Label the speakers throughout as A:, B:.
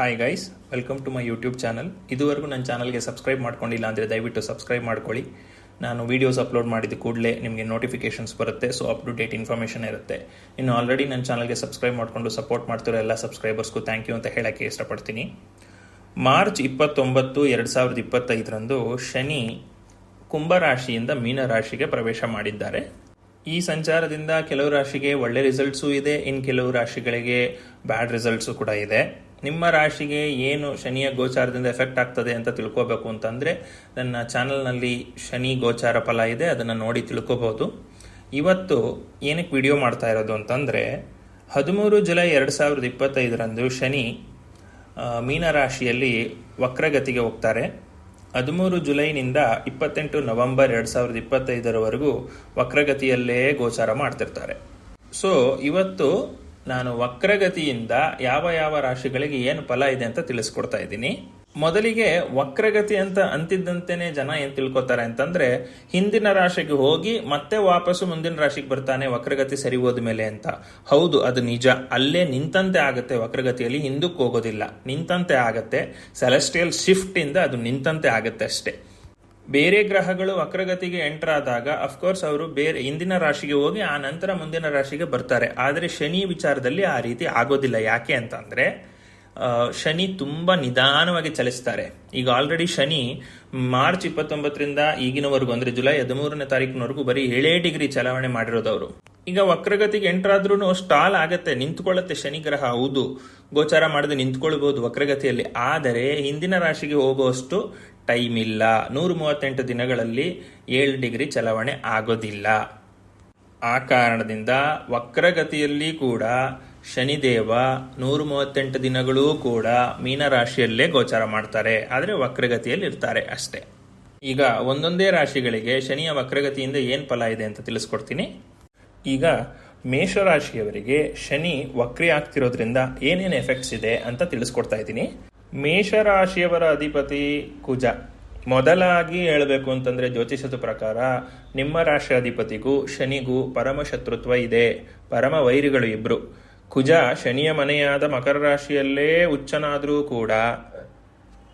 A: Hi guys welcome to my YouTube channel ಇದುವರೆಗೂ ನನ್ನ ಚಾನಲ್ಗೆ ಸಬ್ಸ್ಕ್ರೈಬ್ ಮಾಡ್ಕೊಂಡಿಲ್ಲ ಅಂದರೆ ದಯವಿಟ್ಟು ಸಬ್ಸ್ಕ್ರೈಬ್ ಮಾಡ್ಕೊಳ್ಳಿ. ನಾನು ವೀಡಿಯೋಸ್ ಅಪ್ಲೋಡ್ ಮಾಡಿದ ಕೂಡಲೇ ನಿಮಗೆ ನೋಟಿಫಿಕೇಶನ್ಸ್ ಬರುತ್ತೆ so up to date information ಇರುತ್ತೆ. ಇನ್ನು ಆಲ್ರೆಡಿ ನನ್ನ ಚಾನಲ್ಗೆ ಸಬ್ಸ್ಕ್ರೈಬ್ ಮಾಡಿಕೊಂಡು ಸಪೋರ್ಟ್ ಮಾಡ್ತಿರೋ ಎಲ್ಲ ಸಬ್ಸ್ಕ್ರೈಬರ್ಸ್ಗೂ ಥ್ಯಾಂಕ್ ಯು ಅಂತ ಹೇಳೋಕ್ಕೆ ಇಷ್ಟಪಡ್ತೀನಿ. ಮಾರ್ಚ್ ಇಪ್ಪತ್ತೊಂಬತ್ತು, ಎರಡು ಸಾವಿರದ ಇಪ್ಪತ್ತೈದರಂದು ಶನಿ ಕುಂಭರಾಶಿಯಿಂದ ಮೀನರಾಶಿಗೆ ಪ್ರವೇಶ ಮಾಡಿದ್ದಾರೆ. ಈ ಸಂಚಾರದಿಂದ ಕೆಲವು ರಾಶಿಗೆ ಒಳ್ಳೆ ರಿಸಲ್ಟ್ಸು ಇದೆ ಇನ್ನು ಕೆಲವು ರಾಶಿಗಳಿಗೆ ಬ್ಯಾಡ್ ರಿಸಲ್ಟ್ಸು ಕೂಡ ಇದೆ. ನಿಮ್ಮ ರಾಶಿಗೆ ಏನು ಶನಿಯ ಗೋಚಾರದಿಂದ ಎಫೆಕ್ಟ್ ಆಗ್ತದೆ ಅಂತ ತಿಳ್ಕೋಬೇಕು ಅಂತಂದರೆ, ನನ್ನ ಚಾನಲ್ನಲ್ಲಿ ಶನಿ ಗೋಚಾರ ಫಲ ಇದೆ, ಅದನ್ನು ನೋಡಿ ತಿಳ್ಕೋಬೋದು. ಇವತ್ತು ಏನಕ್ಕೆ ವಿಡಿಯೋ ಮಾಡ್ತಾ ಇರೋದು ಅಂತಂದರೆ, ಹದಿಮೂರು ಜುಲೈ ಎರಡು ಸಾವಿರದ ಇಪ್ಪತ್ತೈದರಂದು ಶನಿ ಮೀನರಾಶಿಯಲ್ಲಿ ವಕ್ರಗತಿಗೆ ಹೋಗ್ತಾರೆ. ಹದಿಮೂರು ಜುಲೈನಿಂದ ಇಪ್ಪತ್ತೆಂಟು ನವೆಂಬರ್ ಎರಡು ಸಾವಿರದ ಇಪ್ಪತ್ತೈದರವರೆಗೂ ವಕ್ರಗತಿಯಲ್ಲೇ ಗೋಚಾರ ಮಾಡ್ತಿರ್ತಾರೆ. ಸೊ ಇವತ್ತು ನಾನು ವಕ್ರಗತಿಯಿಂದ ಯಾವ ಯಾವ ರಾಶಿಗಳಿಗೆ ಏನು ಫಲ ಇದೆ ಅಂತ ತಿಳಿಸ್ಕೊಡ್ತಾ ಇದ್ದೀನಿ. ಮೊದಲಿಗೆ ವಕ್ರಗತಿ ಅಂತ ಅಂತಿದ್ದಂತೇನೆ ಜನ ಏನ್ ತಿಳ್ಕೊತಾರೆ ಅಂತಂದ್ರೆ, ಹಿಂದಿನ ರಾಶಿಗೆ ಹೋಗಿ ಮತ್ತೆ ವಾಪಸ್ಸು ಮುಂದಿನ ರಾಶಿಗೆ ಬರ್ತಾನೆ ವಕ್ರಗತಿ ಸರಿ ಹೋದ್ಮೇಲೆ ಅಂತ. ಹೌದು, ಅದು ನಿಜ. ಅಲ್ಲೇ ನಿಂತಂತೆ ಆಗುತ್ತೆ ವಕ್ರಗತಿಯಲ್ಲಿ, ಹಿಂದಕ್ಕೆ ಹೋಗೋದಿಲ್ಲ. ನಿಂತಂತೆ ಆಗತ್ತೆ. ಸೆಲೆಸ್ಟಿಯಲ್ ಶಿಫ್ಟ್ ಇಂದ ಅದು ನಿಂತಂತೆ ಆಗತ್ತೆ ಅಷ್ಟೇ. ಬೇರೆ ಗ್ರಹಗಳು ವಕ್ರಗತಿಗೆ ಎಂಟರ್ ಆದಾಗ ಅಫ್ಕೋರ್ಸ್ ಅವರು ಬೇರೆ ಹಿಂದಿನ ರಾಶಿಗೆ ಹೋಗಿ, ಆ ನಂತರ ಮುಂದಿನ ರಾಶಿಗೆ ಬರ್ತಾರೆ. ಆದರೆ ಶನಿ ವಿಚಾರದಲ್ಲಿ ಆ ರೀತಿ ಆಗೋದಿಲ್ಲ. ಯಾಕೆ ಅಂತಂದರೆ ಶನಿ ತುಂಬಾ ನಿಧಾನವಾಗಿ ಚಲಿಸ್ತಾರೆ. ಈಗ ಆಲ್ರೆಡಿ ಶನಿ ಮಾರ್ಚ್ ಇಪ್ಪತ್ತೊಂಬತ್ತರಿಂದ ಈಗಿನವರೆಗೂ, ಅಂದರೆ ಜುಲೈ ಹದಿಮೂರನೇ ತಾರೀಕಿನವರೆಗೂ ಬರೀ ಏಳೇ ಡಿಗ್ರಿ ಚಲಾವಣೆ ಮಾಡಿರೋದವರು. ಈಗ ವಕ್ರಗತಿಗೆ ಎಂಟರ್ ಆದ್ರೂ ಸ್ಟಾಲ್ ಆಗತ್ತೆ, ನಿಂತ್ಕೊಳ್ಳುತ್ತೆ ಶನಿ ಗ್ರಹ. ಹೌದು, ಗೋಚಾರ ಮಾಡದೆ ನಿಂತ್ಕೊಳ್ಬಹುದು ವಕ್ರಗತಿಯಲ್ಲಿ. ಆದರೆ ಹಿಂದಿನ ರಾಶಿಗೆ ಹೋಗುವಷ್ಟು ಟೈಮ್ ಇಲ್ಲ ನೂರ ಮೂವತ್ತೆಂಟು ದಿನಗಳಲ್ಲಿ ಏಳು ಡಿಗ್ರಿ ಚಲಾವಣೆ ಆಗೋದಿಲ್ಲ. ಆ ಕಾರಣದಿಂದ ವಕ್ರಗತಿಯಲ್ಲಿ ಕೂಡ ಶನಿದೇವ ನೂರ ಮೂವತ್ತೆಂಟು ದಿನಗಳೂ ಕೂಡ ಮೀನರಾಶಿಯಲ್ಲೇ ಗೋಚಾರ ಮಾಡ್ತಾರೆ. ಆದರೆ ವಕ್ರಗತಿಯಲ್ಲಿ ಇರ್ತಾರೆ ಅಷ್ಟೇ. ಈಗ ಒಂದೊಂದೇ ರಾಶಿಗಳಿಗೆ ಶನಿಯ ವಕ್ರಗತಿಯಿಂದ ಏನು ಫಲ ಇದೆ ಅಂತ ತಿಳಿಸ್ಕೊಡ್ತೀನಿ. ಈಗ ಮೇಷರಾಶಿಯವರಿಗೆ ಶನಿ ವಕ್ರಿ ಆಗ್ತಿರೋದ್ರಿಂದ ಏನೇನು ಎಫೆಕ್ಟ್ಸ್ ಇದೆ ಅಂತ ತಿಳಿಸ್ಕೊಡ್ತಾ ಇದ್ದೀನಿ. ಮೇಷರಾಶಿಯವರ ಅಧಿಪತಿ ಕುಜ. ಮೊದಲಾಗಿ ಹೇಳಬೇಕು ಅಂತಂದ್ರೆ ಜ್ಯೋತಿಷದ ಪ್ರಕಾರ ನಿಮ್ಮ ರಾಶಿ ಅಧಿಪತಿಗೂ ಶನಿಗೂ ಪರಮ ಶತ್ರುತ್ವ ಇದೆ. ಪರಮ ವೈರಿಗಳು ಇಬ್ಬರು ಕುಜ ಶನಿಯ ಮನೆಯಾದ ಮಕರ ರಾಶಿಯಲ್ಲೇ ಉಚ್ಚನಾದರೂ ಕೂಡ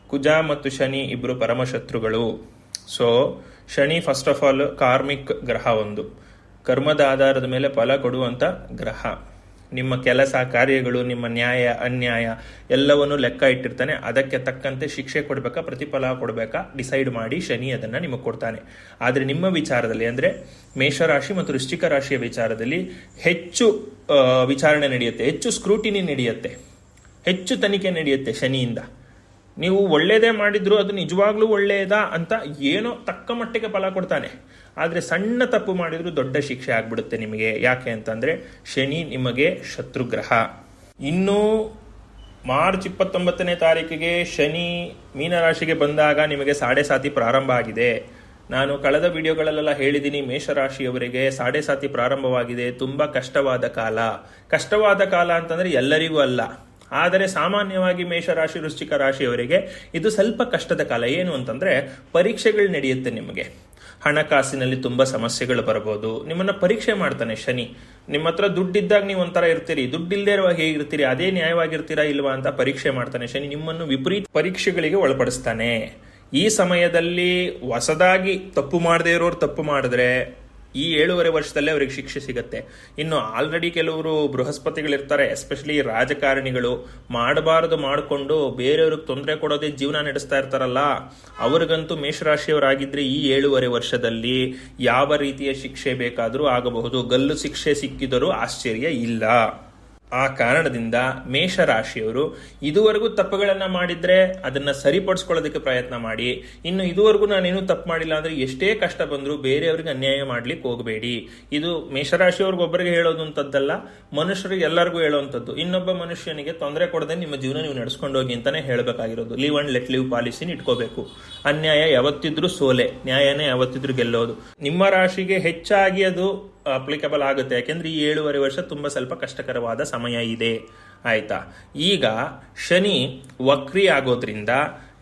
A: ಕುಜ ಮತ್ತು ಶನಿ ಇಬ್ಬರು ಪರಮ ಶತ್ರುಗಳು so Shani first of all karmic ಗ್ರಹ ಒಂದು. ಕರ್ಮದ ಆಧಾರದ ಮೇಲೆ ಫಲ ಕೊಡುವಂತ ಗ್ರಹ. ನಿಮ್ಮ ಕೆಲಸ, ಕಾರ್ಯಗಳು, ನಿಮ್ಮ ನ್ಯಾಯ, ಅನ್ಯಾಯ ಎಲ್ಲವನ್ನು ಲೆಕ್ಕ ಇಟ್ಟಿರ್ತಾನೆ. ಅದಕ್ಕೆ ತಕ್ಕಂತೆ ಶಿಕ್ಷೆ ಕೊಡಬೇಕಾ, ಪ್ರತಿಫಲ ಕೊಡಬೇಕಾ? ಡಿಸೈಡ್ ಮಾಡಿ ಶನಿ ಅದನ್ನ ನಿಮಗೆ ಕೊಡ್ತಾನೆ. ಆದರೆ ನಿಮ್ಮ ವಿಚಾರದಲ್ಲಿ ಅಂದ್ರೆ ಮೇಷರಾಶಿ ಮತ್ತು ವೃಶ್ಚಿಕ ರಾಶಿಯ ವಿಚಾರದಲ್ಲಿ ಹೆಚ್ಚು ವಿಚಾರಣೆ ನಡೆಯುತ್ತೆ, ಹೆಚ್ಚು ಸ್ಕ್ರೂಟಿನಿ ನಡೆಯುತ್ತೆ, ಹೆಚ್ಚು ತನಿಖೆ ನಡೆಯುತ್ತೆ ಶನಿಯಿಂದ. ನೀವು ಒಳ್ಳೆಯದೇ ಮಾಡಿದ್ರು ಅದು ನಿಜವಾಗ್ಲೂ ಒಳ್ಳೆಯದಾ ಅಂತ ಏನೋ ತಕ್ಕ ಮಟ್ಟಿಗೆ ಫಲ ಕೊಡ್ತಾನೆ. ಆದರೆ ಸಣ್ಣ ತಪ್ಪು ಮಾಡಿದ್ರು ದೊಡ್ಡ ಶಿಕ್ಷೆ ಆಗ್ಬಿಡುತ್ತೆ ನಿಮಗೆ. ಯಾಕೆ ಅಂತಂದರೆ ಶನಿ ನಿಮಗೆ ಶತ್ರುಗ್ರಹ. ಇನ್ನೂ ಮಾರ್ಚ್ ಇಪ್ಪತ್ತೊಂಬತ್ತನೇ ತಾರೀಕಿಗೆ ಶನಿ ಮೀನರಾಶಿಗೆ ಬಂದಾಗ ನಿಮಗೆ ಸಾಡೆ ಸಾತಿ ಪ್ರಾರಂಭ ಆಗಿದೆ. ನಾನು ಕಳೆದ ವಿಡಿಯೋಗಳಲ್ಲೆಲ್ಲ ಹೇಳಿದ್ದೀನಿ ಮೇಷರಾಶಿಯವರಿಗೆ ಸಾಡೆ ಸಾತಿ ಪ್ರಾರಂಭವಾಗಿದೆ. ತುಂಬಾ ಕಷ್ಟವಾದ ಕಾಲ. ಕಷ್ಟವಾದ ಕಾಲ ಅಂತಂದ್ರೆ ಎಲ್ಲರಿಗೂ ಅಲ್ಲ. ಆದರೆ ಸಾಮಾನ್ಯವಾಗಿ ಮೇಷರಾಶಿ, ವೃಶ್ಚಿಕ ರಾಶಿಯವರಿಗೆ ಇದು ಸ್ವಲ್ಪ ಕಷ್ಟದ ಕಾಲ. ಏನು ಅಂತಂದ್ರೆ ಪರೀಕ್ಷೆಗಳು ನಡೆಯುತ್ತೆ ನಿಮಗೆ. ಹಣಕಾಸಿನಲ್ಲಿ ತುಂಬಾ ಸಮಸ್ಯೆಗಳು ಬರಬಹುದು. ನಿಮ್ಮನ್ನ ಪರೀಕ್ಷೆ ಮಾಡ್ತಾನೆ ಶನಿ. ನಿಮ್ಮ ಹತ್ರ ದುಡ್ಡಿದ್ದಾಗ ನೀವು ಒಂಥರ ಇರ್ತೀರಿ. ದುಡ್ಡಿಲ್ಲದೆ ಇರುವಾಗ ಹೇಗಿರ್ತೀರಿ ಅದೇ ನ್ಯಾಯವಾಗಿರ್ತೀರಾ ಇಲ್ವಾ ಅಂತ ಪರೀಕ್ಷೆ ಮಾಡ್ತಾನೆ ಶನಿ. ನಿಮ್ಮನ್ನು ವಿಪರೀತ ಪರೀಕ್ಷೆಗಳಿಗೆ ಒಳಪಡಿಸ್ತಾನೆ. ಈ ಸಮಯದಲ್ಲಿ ಹೊಸದಾಗಿ ತಪ್ಪು ಮಾಡದೇ ಇರೋರು ತಪ್ಪು ಮಾಡಿದ್ರೆ ಈ ಏಳೂವರೆ ವರ್ಷದಲ್ಲೇ ಅವರಿಗೆ ಶಿಕ್ಷೆ ಸಿಗತ್ತೆ. ಇನ್ನು ಆಲ್ರೆಡಿ ಕೆಲವರು ಬೃಹಸ್ಪತಿಗಳಿರ್ತಾರೆ ಎಸ್ಪೆಷಲಿ ರಾಜಕಾರಣಿಗಳು. ಮಾಡಬಾರದು ಮಾಡಿಕೊಂಡು ಬೇರೆಯವ್ರಿಗೆ ತೊಂದರೆ ಕೊಡೋದೇ ಜೀವನ ನಡೆಸ್ತಾ ಇರ್ತಾರಲ್ಲ, ಅವ್ರಿಗಂತೂ ಮೇಷರಾಶಿಯವರಾಗಿದ್ರೆ ಈ ಏಳೂವರೆ ವರ್ಷದಲ್ಲಿ ಯಾವ ರೀತಿಯ ಶಿಕ್ಷೆ ಬೇಕಾದರೂ ಆಗಬಹುದು. ಗಲ್ಲು ಶಿಕ್ಷೆ ಸಿಕ್ಕಿದರೂ ಆಶ್ಚರ್ಯ ಇಲ್ಲ. ಆ ಕಾರಣದಿಂದ ಮೇಷರಾಶಿಯವರು ಇದುವರೆಗೂ ತಪ್ಪುಗಳನ್ನ ಮಾಡಿದ್ರೆ ಅದನ್ನ ಸರಿಪಡಿಸ್ಕೊಳ್ಳೋದಕ್ಕೆ ಪ್ರಯತ್ನ ಮಾಡಿ. ಇನ್ನು ಇದುವರೆಗೂ ನಾನೇನು ತಪ್ಪು ಮಾಡಿಲ್ಲ ಅಂದ್ರೆ ಎಷ್ಟೇ ಕಷ್ಟ ಬಂದರೂ ಬೇರೆಯವ್ರಿಗೆ ಅನ್ಯಾಯ ಮಾಡ್ಲಿಕ್ಕೆ ಹೋಗಬೇಡಿ. ಇದು ಮೇಷರಾಶಿಯವ್ರಿಗೆ ಒಬ್ಬರಿಗೆ ಹೇಳೋದು ಅಂತದ್ದಲ್ಲ, ಮನುಷ್ಯರಿಗೆ ಎಲ್ಲರಿಗೂ ಹೇಳುವಂಥದ್ದು. ಇನ್ನೊಬ್ಬ ಮನುಷ್ಯನಿಗೆ ತೊಂದರೆ ಕೊಡದೆ ನಿಮ್ಮ ಜೀವನ ನೀವು ನಡೆಸ್ಕೊಂಡು ಹೋಗಿ ಅಂತಾನೆ ಹೇಳಬೇಕಾಗಿರೋದು. ಲೀವ್ ಅಂಡ್ ಲೆಟ್ ಲೀವ್ ಪಾಲಿಸಿನ ಇಟ್ಕೋಬೇಕು. ಅನ್ಯಾಯ ಯಾವತ್ತಿದ್ರೂ ಸೋಲೆ, ನ್ಯಾಯನೇ ಯಾವತ್ತಿದ್ರೂ ಗೆಲ್ಲೋದು. ನಿಮ್ಮ ರಾಶಿಗೆ ಹೆಚ್ಚಾಗಿ ಅದು ಅಪ್ಲಿಕಬಲ್ ಆಗುತ್ತೆ. ಯಾಕೆಂದರೆ ಈ ಏಳುವರೆ ವರ್ಷ ತುಂಬಾ ಸ್ವಲ್ಪ ಕಷ್ಟಕರವಾದ ಸಮಯ ಇದೆ. ಆಯಿತಾ? ಈಗ ಶನಿ ವಕ್ರಿ ಆಗೋದ್ರಿಂದ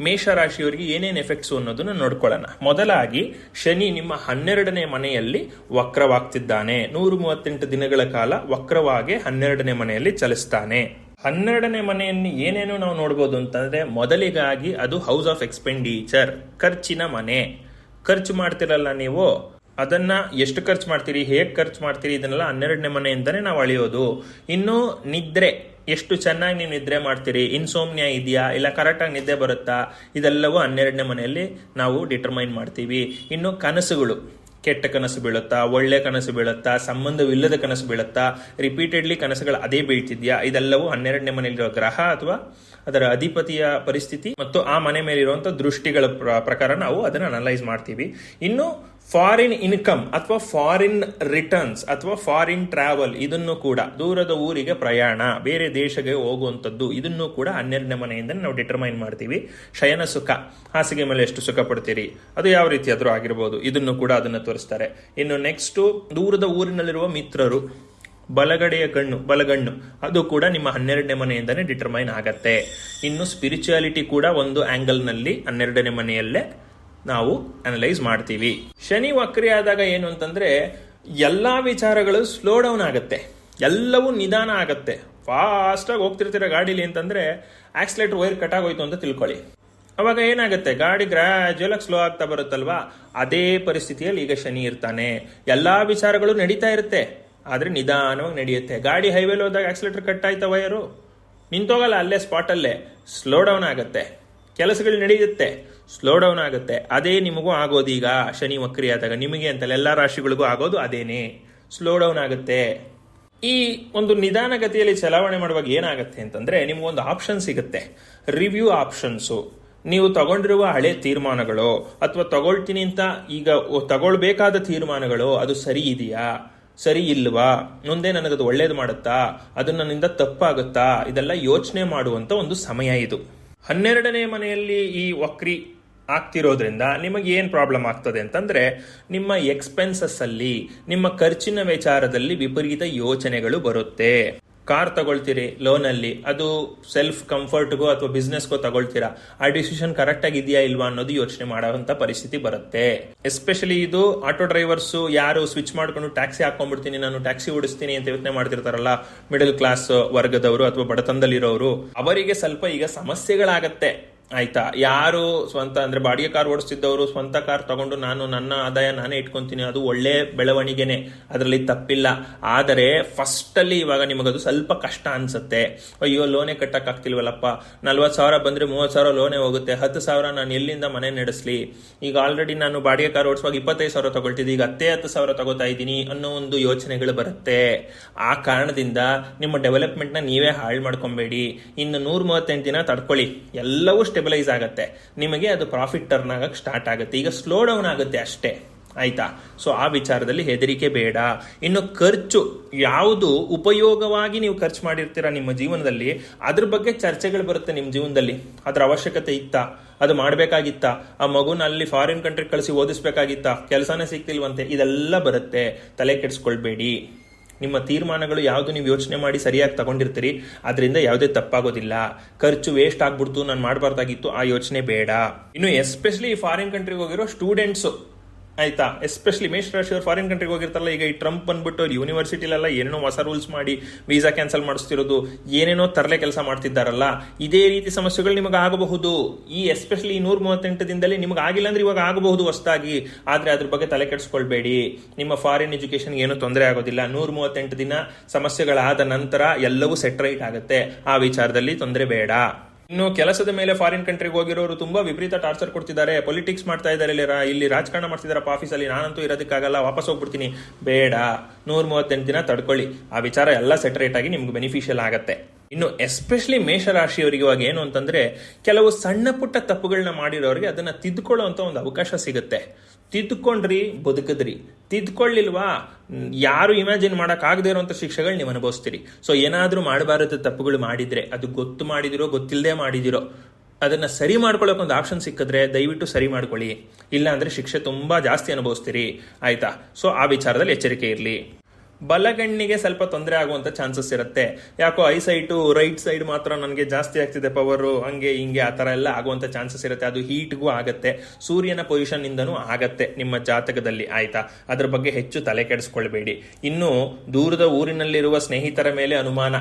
A: ಮೇಷರಾಶಿಯವರಿಗೆ ಏನೇನು ಎಫೆಕ್ಟ್ಸ್ ಅನ್ನೋದನ್ನ ನೋಡ್ಕೊಳ್ಳೋಣ. ಮೊದಲಾಗಿ ಶನಿ ನಿಮ್ಮ ಹನ್ನೆರಡನೇ ಮನೆಯಲ್ಲಿ ವಕ್ರವಾಗ್ತಿದ್ದಾನೆ. ನೂರ ಮೂವತ್ತೆಂಟು ದಿನಗಳ ಕಾಲ ವಕ್ರವಾಗಿ ಹನ್ನೆರಡನೇ ಮನೆಯಲ್ಲಿ ಚಲಿಸ್ತಾನೆ. ಹನ್ನೆರಡನೇ ಮನೆಯನ್ನು ಏನೇನು ನಾವು ನೋಡ್ಬೋದು ಅಂತಂದ್ರೆ ಮೊದಲಿಗಾಗಿ ಅದು ಹೌಸ್ ಆಫ್ ಎಕ್ಸ್ಪೆಂಡಿಚರ್ ಖರ್ಚಿನ ಮನೆ. ಖರ್ಚು ಮಾಡ್ತಿರಲ್ಲ ನೀವು? ಅದನ್ನ ಎಷ್ಟು ಖರ್ಚು ಮಾಡ್ತೀರಿ, ಹೇಗೆ ಖರ್ಚು ಮಾಡ್ತೀರಿ, ಇದನ್ನೆಲ್ಲ ಹನ್ನೆರಡನೇ ಮನೆಯಿಂದನೇ ನಾವು ಅಳೆಯೋದು. ಇನ್ನು ನಿದ್ರೆ, ಎಷ್ಟು ಚೆನ್ನಾಗಿ ನೀವು ನಿದ್ರೆ ಮಾಡ್ತೀರಿ, ಇನ್ಸೋಮ್ನಿಯಾ ಇದೆಯಾ, ಇಲ್ಲ ಕರೆಕ್ಟಾಗಿ ನಿದ್ದೆ ಬರುತ್ತಾ, ಇದೆಲ್ಲವೂ ಹನ್ನೆರಡನೇ ಮನೆಯಲ್ಲಿ ನಾವು ಡಿಟರ್ಮೈನ್ ಮಾಡ್ತೀವಿ. ಇನ್ನು ಕನಸುಗಳು, ಕೆಟ್ಟ ಕನಸು ಬೀಳುತ್ತಾ, ಒಳ್ಳೆ ಕನಸು ಬೀಳುತ್ತಾ, ಸಂಬಂಧವಿಲ್ಲದ ಕನಸು ಬೀಳುತ್ತಾ ರಿಪೀಟೆಡ್ಲಿ ಕನಸುಗಳು ಅದೇ ಬೀಳ್ತಿದ್ಯಾ, ಇದೆಲ್ಲವೂ ಹನ್ನೆರಡನೇ ಮನೆಯಲ್ಲಿರೋ ಗ್ರಹ ಅಥವಾ ಅದರ ಅಧಿಪತಿಯ ಪರಿಸ್ಥಿತಿ ಮತ್ತು ಆ ಮನೆ ಮೇಲಿರುವಂಥ ದೃಷ್ಟಿಗಳ ಪ್ರ- ಪ್ರಕಾರ ನಾವು ಅದನ್ನು ಅನಲೈಸ್ ಮಾಡ್ತೀವಿ. ಇನ್ನು ಫಾರಿನ್ ಇನ್ಕಮ್ ಅಥವಾ ಫಾರಿನ್ ರಿಟರ್ನ್ಸ್ ಅಥವಾ ಫಾರಿನ್ ಟ್ರಾವೆಲ್ ಇದನ್ನು ಕೂಡ ದೂರದ ಊರಿಗೆ ಪ್ರಯಾಣ, ಬೇರೆ ದೇಶಕ್ಕೆ ಹೋಗುವಂಥದ್ದು ಇದನ್ನು ಕೂಡ ಹನ್ನೆರಡನೇ ಮನೆಯಿಂದ ನಾವು ಡಿಟರ್ಮೈನ್ ಮಾಡ್ತೀವಿ. ಶಯನ ಸುಖ, ಹಾಸಿಗೆ ಮೇಲೆ ಎಷ್ಟು ಸುಖ ಪಡ್ತೀರಿ, ಅದು ಯಾವ ರೀತಿ ಆದರೂ ಆಗಿರ್ಬೋದು, ಇದನ್ನು ಕೂಡ ಅದನ್ನು ತೋರಿಸ್ತಾರೆ. ಇನ್ನು ನೆಕ್ಸ್ಟ್ ದೂರದ ಊರಿನಲ್ಲಿರುವ ಮಿತ್ರರು, ಬಲಗಡೆಯ ಕಣ್ಣು, ಬಲಗಣ್ಣು, ಅದು ಕೂಡ ನಿಮ್ಮ ಹನ್ನೆರಡನೇ ಮನೆಯಿಂದನೇ ಡಿಟರ್ಮೈನ್ ಆಗತ್ತೆ. ಇನ್ನು ಸ್ಪಿರಿಚುಯಾಲಿಟಿ ಕೂಡ ಒಂದು ಆಂಗಲ್ನಲ್ಲಿ ಹನ್ನೆರಡನೇ ಮನೆಯಲ್ಲೇ ನಾವು ಅನಲೈಸ್ ಮಾಡ್ತೀವಿ. ಶನಿ ವಕ್ರಿ ಆದಾಗ ಏನು ಅಂತಂದ್ರೆ, ಎಲ್ಲಾ ವಿಚಾರಗಳು ಸ್ಲೋ ಡೌನ್ ಆಗುತ್ತೆ. ಎಲ್ಲವೂ ನಿಧಾನ ಆಗತ್ತೆ. ಫಾಸ್ಟಾಗಿ ಹೋಗ್ತಿರ್ತೀರ ಗಾಡೀಲಿ ಅಂತಂದ್ರೆ ಆಕ್ಸಿಲೇಟರ್ ವೈರ್ ಕಟ್ ಆಗೋಯ್ತು ಅಂತ ತಿಳ್ಕೊಳ್ಳಿ. ಅವಾಗ ಏನಾಗುತ್ತೆ? ಗಾಡಿ ಗ್ರಾಜುವಲ್ ಆಗಿ ಸ್ಲೋ ಆಗ್ತಾ ಬರುತ್ತಲ್ವಾ? ಅದೇ ಪರಿಸ್ಥಿತಿಯಲ್ಲಿ ಈಗ ಶನಿ ಇರ್ತಾನೆ. ಎಲ್ಲಾ ವಿಚಾರಗಳು ನಡೀತಾ ಇರುತ್ತೆ. ಆದ್ರೆ ನಿಧಾನವಾಗಿ ನಡೆಯುತ್ತೆ. ಗಾಡಿ ಹೈವೇಲಿ ಹೋದಾಗ ಆಕ್ಸಿಲೇಟರ್ ಕಟ್ ಆಯ್ತಾ ವೈರು ನಿಂತೋಗಲ್ಲ, ಅಲ್ಲೇ ಸ್ಪಾಟಲ್ಲೇ ಸ್ಲೋ ಡೌನ್ ಆಗುತ್ತೆ. ಕೆಲಸಗಳು ನಡೆಯುತ್ತೆ. ಸ್ಲೋ ಡೌನ್ ಆಗುತ್ತೆ. ಅದೇ ನಿಮಗೂ ಈಗ. ಶನಿ ವಕ್ರಿ ಆದಾಗ ನಿಮಗೆ ಅಂತಲ್ಲ ಎಲ್ಲ ರಾಶಿಗಳಿಗೂ ಆಗೋದು ಅದೇನೇ. ಸ್ಲೋ ಡೌನ್ ಆಗುತ್ತೆ. ಈ ಒಂದು ನಿಧಾನಗತಿಯಲ್ಲಿ ಚಲಾವಣೆ ಮಾಡುವಾಗ ಏನಾಗುತ್ತೆ ಅಂತಂದ್ರೆ ನಿಮಗೊಂದು ಆಪ್ಷನ್ ಸಿಗುತ್ತೆ. ರಿವ್ಯೂ ಆಪ್ಷನ್ಸು ನೀವು ತಗೊಂಡಿರುವ ಹಳೆ ತೀರ್ಮಾನಗಳು ಅಥವಾ ತಗೊಳ್ತೀನಿ ಅಂತ ಈಗ ತಗೊಳ್ಬೇಕಾದ ತೀರ್ಮಾನಗಳು ಅದು ಸರಿ ಇದೆಯಾ? ಸರಿ ಇಲ್ವಾ? ಮುಂದೆ ನನಗದು ಒಳ್ಳೇದು ಮಾಡುತ್ತಾ? ಅದು ನನ್ನಿಂದ ತಪ್ಪಾಗುತ್ತಾ? ಇದೆಲ್ಲ ಯೋಚನೆ ಮಾಡುವಂತ ಒಂದು ಸಮಯ ಇದು. ಹನ್ನೆರಡನೇ ಮನೆಯಲ್ಲಿ ಈ ವಕ್ರಿ ಆಗ್ತಿರೋದ್ರಿಂದ ನಿಮಗೆ ಏನು ಪ್ರಾಬ್ಲಮ್ ಆಗ್ತದೆ ಅಂತಂದ್ರೆ, ನಿಮ್ಮ ಎಕ್ಸ್ಪೆನ್ಸಸ್ ಅಲ್ಲಿ, ನಿಮ್ಮ ಖರ್ಚಿನ ವಿಚಾರದಲ್ಲಿ ವಿಪರೀತ ಯೋಚನೆಗಳು ಬರುತ್ತೆ. ಕಾರ್ ತಗೊಳ್ತೀರಿ ಲೋನ್ ಅಲ್ಲಿ ಅದು ಸೆಲ್ಫ್ ಕಂಫರ್ಟ್ಗೋ ಅಥವಾ ಬಿಸ್ನೆಸ್ಗೋ ತಗೊಳ್ತೀರಾ? ಆ ಡಿಸಿಷನ್ ಕರೆಕ್ಟ್ ಆಗಿದೆಯಾ ಇಲ್ವಾ ಅನ್ನೋದು ಯೋಚನೆ ಮಾಡೋವಂಥ ಪರಿಸ್ಥಿತಿ ಬರುತ್ತೆ. ಎಸ್ಪೆಷಲಿ ಇದು ಆಟೋ ಡ್ರೈವರ್ಸ್ ಯಾರು ಸ್ವಿಚ್ ಮಾಡ್ಕೊಂಡು ಟ್ಯಾಕ್ಸಿ ಹಾಕೊಂಡ್ಬಿಡ್ತೀನಿ, ನಾನು ಟ್ಯಾಕ್ಸಿ ಓಡಿಸ್ತೀನಿ ಅಂತ ಯೋಚನೆ ಮಾಡ್ತಿರ್ತಾರಲ್ಲ ಮಿಡಲ್ ಕ್ಲಾಸ್ ವರ್ಗದವರು ಅಥವಾ ಬಡತನದಲ್ಲಿರೋರು, ಅವರಿಗೆ ಸ್ವಲ್ಪ ಈಗ ಸಮಸ್ಯೆಗಳಾಗತ್ತೆ. ಆಯ್ತಾ? ಯಾರು ಸ್ವಂತ ಅಂದ್ರೆ ಬಾಡಿಗೆ ಕಾರ್ ಓಡಿಸ್ತಿದ್ದವರು ಸ್ವಂತ ಕಾರ್ ತಗೊಂಡು ನಾನು ನನ್ನ ಆದಾಯ ನಾನೇ ಇಟ್ಕೊಂತೀನಿ, ಅದು ಒಳ್ಳೆ ಬೆಳವಣಿಗೆನೆ, ಅದರಲ್ಲಿ ತಪ್ಪಿಲ್ಲ. ಆದರೆ ಫಸ್ಟ್ ಅಲ್ಲಿ ಇವಾಗ ನಿಮಗದು ಸ್ವಲ್ಪ ಕಷ್ಟ ಅನ್ಸುತ್ತೆ. ಅಯ್ಯೋ, ಲೋನೇ ಕಟ್ಟಕ್ ಆಗ್ತಿಲ್ವಲ್ಲಪ್ಪ ನಲ್ವತ್ತು ಸಾವಿರ ಬಂದ್ರೆ ಮೂವತ್ತು ಸಾವಿರ ಲೋನೇ ಹೋಗುತ್ತೆ. ಹತ್ತು ಸಾವಿರ ನಾನು ಎಲ್ಲಿಂದ ಮನೆ ನಡೆಸ್ಲಿ? ಈಗ ಆಲ್ರೆಡಿ ನಾನು ಬಾಡಿಗೆ ಕಾರ್ ಓಡಿಸುವಾಗ ಇಪ್ಪತ್ತೈದು ಸಾವಿರ ತಗೊಳ್ತಿದ್ದೆ, ಈಗ ಹತ್ತೇ ಹತ್ತು ಸಾವಿರ ತಗೋತಾ ಇದ್ದೀನಿ ಅನ್ನೋ ಒಂದು ಯೋಚನೆಗಳು ಬರುತ್ತೆ. ಆ ಕಾರಣದಿಂದ ನಿಮ್ಮ ಡೆವಲಪ್ಮೆಂಟ್ನ ನೀವೇ ಹಾಳು ಮಾಡ್ಕೊಬೇಡಿ. ಇನ್ನು ನೂರ ಮೂವತ್ತೆಂಟು ದಿನ ತಡ್ಕೊಳ್ಳಿ. ಎಲ್ಲವೂ ಸ್ಟೆಬಿಲೈಸ್ ಆಗುತ್ತೆ. ನಿಮಗೆ ಅದು ಪ್ರಾಫಿಟ್ ಟರ್ನ್ ಆಗಕ್ಕೆ ಸ್ಟಾರ್ಟ್ ಆಗುತ್ತೆ. ಈಗ ಸ್ಲೋ ಡೌನ್ ಆಗುತ್ತೆ ಅಷ್ಟೇ. ಆಯ್ತಾ? ಸೊ ಆ ವಿಚಾರದಲ್ಲಿ ಹೆದರಿಕೆ ಬೇಡ. ಇನ್ನು ಖರ್ಚು, ಯಾವುದು ಉಪಯೋಗವಾಗಿ ನೀವು ಖರ್ಚು ಮಾಡಿರ್ತೀರಾ ನಿಮ್ಮ ಜೀವನದಲ್ಲಿ, ಅದ್ರ ಬಗ್ಗೆ ಚರ್ಚೆಗಳು ಬರುತ್ತೆ ನಿಮ್ಮ ಜೀವನದಲ್ಲಿ. ಅದ್ರ ಅವಶ್ಯಕತೆ ಇತ್ತಾ? ಅದು ಮಾಡಬೇಕಾಗಿತ್ತಾ? ಆ ಮಗುನ ಅಲ್ಲಿ ಫಾರಿನ್ ಕಂಟ್ರಿ ಕಳಿಸಿ ಓದಿಸ್ಬೇಕಾಗಿತ್ತಾ? ಕೆಲಸನೇ ಸಿಗ್ತಿಲ್ವಂತೆ? ಇದೆಲ್ಲ ಬರುತ್ತೆ. ತಲೆ ಕೆಡಿಸ್ಕೊಳ್ಬೇಡಿ. ನಿಮ್ಮ ತೀರ್ಮಾನಗಳು ಯಾವುದು ನೀವು ಯೋಚನೆ ಮಾಡಿ ಸರಿಯಾಗಿ ತಗೊಂಡಿರ್ತೀರಿ ಅದರಿಂದ ಯಾವುದೇ ತಪ್ಪಾಗೋದಿಲ್ಲ. ಖರ್ಚು ವೇಸ್ಟ್ ಆಗ್ಬಿಡ್ತು, ನಾನು ಮಾಡಬಾರ್ದಾಗಿತ್ತು, ಆ ಯೋಚನೆ ಬೇಡ. ಇನ್ನು ಎಸ್ಪೆಷಲಿ ಫಾರಿನ್ ಕಂಟ್ರಿಗೆ ಹೋಗಿರೋ ಸ್ಟೂಡೆಂಟ್ಸ್ ಆಯ್ತಾ? ಎಸ್ಪೆಷಲಿ ಮೇಷರಾಶಿಯವರು ಫಾರಿನ್ ಕಂಟ್ರಿಗೆ ಹೋಗಿರ್ತಾರಲ್ಲ, ಈಗ ಈ ಟ್ರಂಪ್ ಬಂದ್ಬಿಟ್ಟು ಯೂನಿವರ್ಸಿಟಿಲೆಲ್ಲ ಏನೇನೋ ಹೊಸ ರೂಲ್ಸ್ ಮಾಡಿ ವೀಸಾ ಕ್ಯಾನ್ಸಲ್ ಮಾಡಿಸ್ತಿರೋದು, ಏನೇನೋ ತರಲೆ ಕೆಲಸ ಮಾಡ್ತಿದ್ದಾರಲ್ಲ, ಇದೇ ರೀತಿ ಸಮಸ್ಯೆಗಳು ನಿಮಗೆ ಆಗಬಹುದು. ಈ ಎಸ್ಪೆಷಲಿ ಈ ನೂರ ಮೂವತ್ತೆಂಟು ದಿನದಲ್ಲಿ ನಿಮಗೆ ಆಗಿಲ್ಲ ಅಂದ್ರೆ ಇವಾಗ ಆಗಬಹುದು ಹೊಸದಾಗಿ. ಆದ್ರೆ ಅದ್ರ ಬಗ್ಗೆ ತಲೆ ಕೆಡಿಸ್ಕೊಳ್ಬೇಡಿ. ನಿಮ್ಮ ಫಾರಿನ್ ಎಜುಕೇಶನ್ ಏನು ತೊಂದರೆ ಆಗೋದಿಲ್ಲ. ನೂರ ಮೂವತ್ತೆಂಟು ದಿನ ಸಮಸ್ಯೆಗಳಾದ ನಂತರ ಎಲ್ಲವೂ ಸೆಟ್ ರೈಟ್ ಆಗುತ್ತೆ. ಆ ವಿಚಾರದಲ್ಲಿ ತೊಂದರೆ ಬೇಡ. ಇನ್ನು ಕೆಲಸದ ಮೇಲೆ ಫಾರಿನ್ ಕಂಟ್ರಿಗೆ ಹೋಗಿರೋರು ತುಂಬಾ ವಿಪರೀತ ಟಾರ್ಚರ್ ಕೊಡ್ತಿದ್ದಾರೆ. ಪೊಲಿಟಿಕ್ಸ್ ಮಾಡ್ತಾ ಇದ್ದಾರೆ. ಇಲ್ಲಿ ರಾಜಕಾರಣ ಮಾಡ್ತಿದಾರಪ್ಪ ಆಫೀಸಲ್ಲಿ. ನಾನಂತೂ ಇರೋದಕ್ಕಾಗಲ್ಲ. ವಾಪಸ್ ಹೋಗ್ಬಿಡ್ತೀನಿ. ಬೇಡ. ನೂರ ಮೂವತ್ತೆಂಟು ದಿನ ತಡ್ಕೊಳ್ಳಿ. ಆ ವಿಚಾರ ಎಲ್ಲ ಸೆಟರೇಟ್ ಆಗಿ ನಿಮ್ಗೆ ಬೆನಿಫಿಷಿಯಲ್ ಆಗತ್ತೆ. ಇನ್ನು ಎಸ್ಪೆಷಲಿ ಮೇಷರಾಶಿಯವರಿಗೆ ಇವಾಗ ಏನು ಅಂತಂದ್ರೆ, ಕೆಲವು ಸಣ್ಣ ಪುಟ್ಟ ತಪ್ಪುಗಳನ್ನ ಮಾಡಿರೋರಿಗೆ ಅದನ್ನ ತಿದ್ದುಕೊಳ್ಳುವಂತ ಒಂದು ಅವಕಾಶ ಸಿಗುತ್ತೆ. ತಿದ್ದುಕೊಂಡ್ರಿ, ಬದುಕಿದ್ರಿ. ತಿದ್ಕೊಳ್ಳಿಲ್ವಾ? ಯಾರು ಇಮ್ಯಾಜಿನ್ ಮಾಡಕ್ ಆಗದೆ ಇರುವಂತ ಶಿಕ್ಷೆಗಳು ನೀವು ಅನುಭವಿಸ್ತೀರಿ. ಸೊ ಏನಾದ್ರೂ ಮಾಡಬಾರದು, ತಪ್ಪುಗಳು ಮಾಡಿದ್ರೆ, ಅದು ಗೊತ್ತು ಮಾಡಿದಿರೋ ಗೊತ್ತಿಲ್ಲದೆ ಮಾಡಿದಿರೋ, ಅದನ್ನ ಸರಿ ಮಾಡ್ಕೊಳ್ಳೋಕೆ ಒಂದು ಆಪ್ಷನ್ ಸಿಕ್ಕಿದ್ರೆ ದಯವಿಟ್ಟು ಸರಿ ಮಾಡ್ಕೊಳ್ಳಿ. ಇಲ್ಲ ಅಂದ್ರೆ ಶಿಕ್ಷೆ ತುಂಬಾ ಜಾಸ್ತಿ ಅನುಭವಿಸ್ತೀರಿ. ಆಯ್ತಾ? ಸೊ ಆ ವಿಚಾರದಲ್ಲಿ ಎಚ್ಚರಿಕೆ ಇರಲಿ. ಬಲಗಣ್ಣಿಗೆ ಸ್ವಲ್ಪ ತೊಂದರೆ ಆಗುವಂತ ಚಾನ್ಸಸ್ ಇರುತ್ತೆ. ಯಾಕೋ ಐ ಸೈಟು ರೈಟ್ ಸೈಡ್ ಮಾತ್ರ ನನಗೆ ಜಾಸ್ತಿ ಆಗ್ತಿದೆ ಪವರು ಹಂಗೆ ಹಿಂಗೆ ಆ ಥರ ಎಲ್ಲ ಆಗುವಂತ ಚಾನ್ಸಸ್ ಇರುತ್ತೆ. ಅದು ಹೀಟ್ಗೂ ಆಗುತ್ತೆ. ಸೂರ್ಯನ ಪೊಸಿಷನ್ ಇಂದನೂ ಆಗತ್ತೆ ನಿಮ್ಮ ಜಾತಕದಲ್ಲಿ, ಆಯ್ತಾ? ಅದ್ರ ಬಗ್ಗೆ ಹೆಚ್ಚು ತಲೆ ಕೆಡಿಸ್ಕೊಳ್ಬೇಡಿ. ಇನ್ನು ದೂರದ ಊರಿನಲ್ಲಿರುವ ಸ್ನೇಹಿತರ ಮೇಲೆ ಅನುಮಾನ.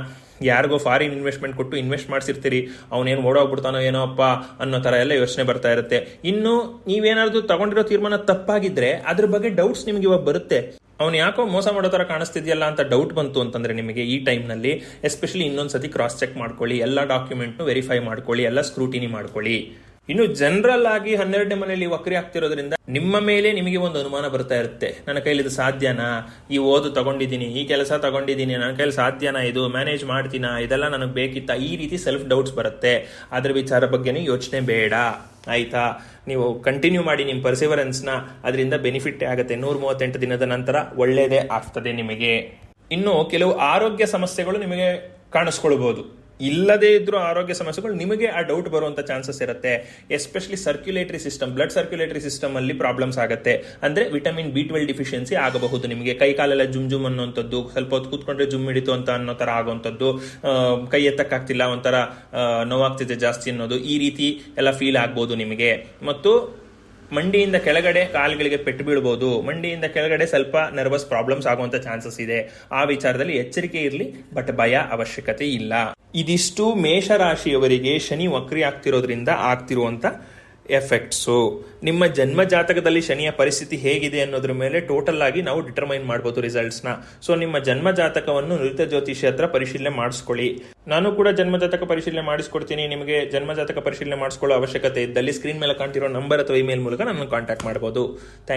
A: ಯಾರಿಗೋ ಫಾರಿನ್ ಇನ್ವೆಸ್ಟ್ಮೆಂಟ್ ಕೊಟ್ಟು ಇನ್ವೆಸ್ಟ್ ಮಾಡಿಸಿರ್ತೀರಿ. ಅವನೇನು ಓಡೋಗ್ಬಿಡ್ತಾನೋ ಏನೋ ಅಪ್ಪ ಅನ್ನೋ ಥರ ಎಲ್ಲ ಯೋಚನೆ ಬರ್ತಾ ಇರುತ್ತೆ. ಇನ್ನು ನೀವೇನಾದ್ರೂ ತಗೊಂಡಿರೋ ತೀರ್ಮಾನ ತಪ್ಪಾಗಿದ್ರೆ ಅದ್ರ ಬಗ್ಗೆ ಡೌಟ್ಸ್ ನಿಮ್ಗೆ ಇವಾಗ ಬರುತ್ತೆ. ಅವ್ನು ಯಾಕೋ ಮೋಸ ಮಾಡೋ ಥರ ಕಾಣಿಸ್ತಿದ್ಯಲ್ಲ ಅಂತ ಡೌಟ್ ಬಂತು ಅಂತಂದ್ರೆ ನಿಮಗೆ ಈ ಟೈಮ್ನಲ್ಲಿ ಎಸ್ಪೆಷಲಿ ಇನ್ನೊಂದ್ಸತಿ ಕ್ರಾಸ್ ಚೆಕ್ ಮಾಡ್ಕೊಳ್ಳಿ, ಎಲ್ಲ ಡಾಕ್ಯುಮೆಂಟ್ನು ವೆರಿಫೈ ಮಾಡ್ಕೊಳ್ಳಿ, ಎಲ್ಲ ಸ್ಕ್ರೂಟಿನಿ ಮಾಡ್ಕೊಳ್ಳಿ. ಇನ್ನು ಜನರಲ್ ಆಗಿ ಹನ್ನೆರಡನೇ ಮನೆಯಲ್ಲಿ ವಕ್ರಿ ಆಗ್ತಿರೋದ್ರಿಂದ ನಿಮ್ಮ ಮೇಲೆ ನಿಮಗೆ ಒಂದು ಅನುಮಾನ ಬರ್ತಾ ಇರುತ್ತೆ. ನನ್ನ ಕೈಲಿ ಇದು ಸಾಧ್ಯನಾ? ಈ ಓದು ತಗೊಂಡಿದ್ದೀನಿ, ಈ ಕೆಲಸ ತಗೊಂಡಿದ್ದೀನಿ, ನನ್ನ ಕೈಲಿ ಸಾಧ್ಯನಾ ಇದು? ಮ್ಯಾನೇಜ್ ಮಾಡ್ತೀನಾ? ಇದೆಲ್ಲ ನನಗೆ ಬೇಕಿತ್ತಾ? ಈ ರೀತಿ ಸೆಲ್ಫ್ ಡೌಟ್ಸ್ ಬರುತ್ತೆ. ಅದ್ರ ವಿಚಾರ ಬಗ್ಗೆನೇ ಯೋಚನೆ ಬೇಡ. ಆಯ್ತಾ? ನೀವು ಕಂಟಿನ್ಯೂ ಮಾಡಿ ನಿಮ್ಮ ಪರ್ಸಿವರೆನ್ಸ್ನ ಅದರಿಂದ ಬೆನಿಫಿಟ್ ಆಗುತ್ತೆ. ನೂರ ಮೂವತ್ತೆಂಟು ದಿನದ ನಂತರ ಒಳ್ಳೆಯದೇ ಆಗ್ತದೆ ನಿಮಗೆ. ಇನ್ನು ಕೆಲವು ಆರೋಗ್ಯ ಸಮಸ್ಯೆಗಳು ನಿಮಗೆ ಕಾಣಿಸ್ಕೊಳ್ಬಹುದು ಇಲ್ಲದೇ ಇದ್ರೂ ಆರೋಗ್ಯ ಸಮಸ್ಯೆಗಳು ನಿಮಗೆ ಆ ಡೌಟ್ ಬರುವಂತ ಚಾನ್ಸಸ್ ಇರುತ್ತೆ. Especially circulatory system blood circulatory system ಅಲ್ಲಿ ಪ್ರಾಬ್ಲಮ್ಸ್ ಆಗುತ್ತೆ. ಅಂದ್ರೆ ವಿಟಮಿನ್ ಬಿ ಟ್ವೆಲ್ ಡಿಫಿಷಿಯನ್ಸಿ ಆಗಬಹುದು ನಿಮಗೆ. ಕೈ ಕಾಲೆಲ್ಲ ಜುಮ್ ಜುಮ್ ಅನ್ನುವಂಥದ್ದು, ಸ್ವಲ್ಪ ಹೊತ್ತು ಕೂತ್ಕೊಂಡ್ರೆ ಜುಮ್ ಹಿಡಿತು ಅಂತ ಅನ್ನೋ ತರ ಆಗುವಂಥದ್ದು ಕೈ ಎತ್ತಕ್ಕಾಗ್ತಿಲ್ಲ ಒಂಥರ ನೋವಾಗ್ತಿದೆ ಜಾಸ್ತಿ ಅನ್ನೋದು ಈ ರೀತಿ ಎಲ್ಲ ಫೀಲ್ ಆಗ್ಬೋದು ನಿಮಗೆ. ಮತ್ತು ಮಂಡಿಯಿಂದ ಕೆಳಗಡೆ ಕಾಲುಗಳಿಗೆ ಪೆಟ್ಟು ಬೀಳ್ಬೋದು. ಮಂಡಿಯಿಂದ ಕೆಳಗಡೆ ಸ್ವಲ್ಪ ನರ್ವಸ್ ಪ್ರಾಬ್ಲಮ್ಸ್ ಆಗುವಂತ ಚಾನ್ಸಸ್ ಇದೆ. ಆ ವಿಚಾರದಲ್ಲಿ ಎಚ್ಚರಿಕೆ ಇರಲಿ ಬಟ್ ಭಯ ಅವಶ್ಯಕತೆ ಇಲ್ಲ. ಇದಿಷ್ಟು ಮೇಷರಾಶಿಯವರಿಗೆ ಶನಿ ವಕ್ರಿ ಆಗ್ತಿರೋದ್ರಿಂದ ಆಗ್ತಿರುವಂತ ಎಫೆಕ್ಟ್ಸು ನಿಮ್ಮ ಜನ್ಮ ಜಾತಕದಲ್ಲಿ ಶನಿಯ ಪರಿಸ್ಥಿತಿ ಹೇಗಿದೆ ಅನ್ನೋದ್ರ ಮೇಲೆ ಟೋಟಲ್ ಆಗಿ ನಾವು ಡಿಟರ್ಮೈನ್ ಮಾಡ್ಬೋದು ರಿಸಲ್ಟ್ಸ್ನ ಸೊ ನಿಮ್ಮ ಜನ್ಮ ಜಾತಕವನ್ನು ನೃತ್ಯ ಜ್ಯೋತಿಷಿ ಹತ್ರ ಪರಿಶೀಲನೆ ಮಾಡಿಸ್ಕೊಳ್ಳಿ. ನಾನು ಕೂಡ ಜನ್ಮ ಜಾತಕ ಪರಿಶೀಲನೆ ಮಾಡಿಸ್ಕೊಡ್ತೀನಿ. ನಿಮಗೆ ಜನ್ಮ ಜಾತಕ ಪರಿಶೀಲನೆ ಮಾಡಿಸ್ಕೊಳ್ಳೋ ಅವಶ್ಯಕತೆ ಇದ್ದಲ್ಲಿ ಸ್ಕ್ರೀನ್ ಮೇಲೆ ಕಾಣ್ತಿರೋ ನಂಬರ್ ಅಥವಾ ಇಮೇಲ್ ಮೂಲಕ ನನ್ನ ಕಾಂಟ್ಯಾಕ್ಟ್ ಮಾಡ್ಬೋದು. ಥ್ಯಾಂಕ್